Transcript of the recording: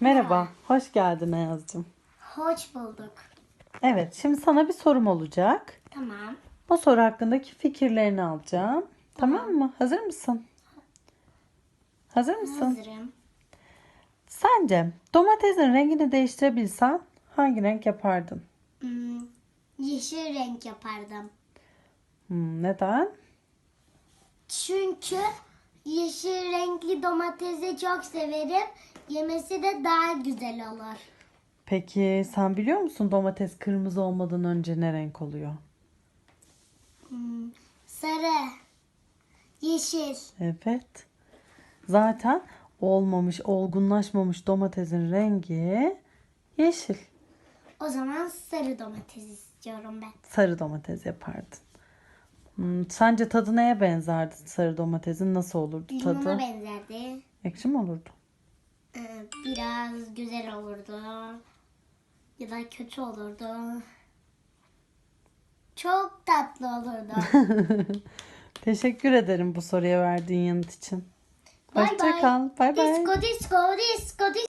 Merhaba, hoş geldin Ayaz'cığım. Hoş bulduk. Evet, şimdi sana bir sorum olacak. Tamam. O soru hakkındaki fikirlerini alacağım. Tamam, mı? Hazır mısın? Hazır mısın? Hazırım. Sence domatesin rengini değiştirebilsen hangi renk yapardın? Hmm, yeşil renk yapardım. Hmm, neden? Çünkü yeşil renkli domatesi çok severim. Yemesi de daha güzel olur. Peki sen biliyor musun domates kırmızı olmadan önce ne renk oluyor? Hmm, sarı, yeşil. Evet. Zaten olmamış, olgunlaşmamış domatesin rengi yeşil. O zaman sarı domates istiyorum ben. Sarı domates yapardın. Hmm, sence tadı neye benzerdi sarı domatesin? Nasıl olurdu Limona tadı? benzerdi. Ekşi mi olurdu? Ee, Biraz güzel olurdu. Ya da kötü olurdu. Çok tatlı olurdu. Teşekkür ederim bu soruya verdiğin yanıt için. Bay Hoşça bay. kal. Bay bay. Disco, disco, disco, disco.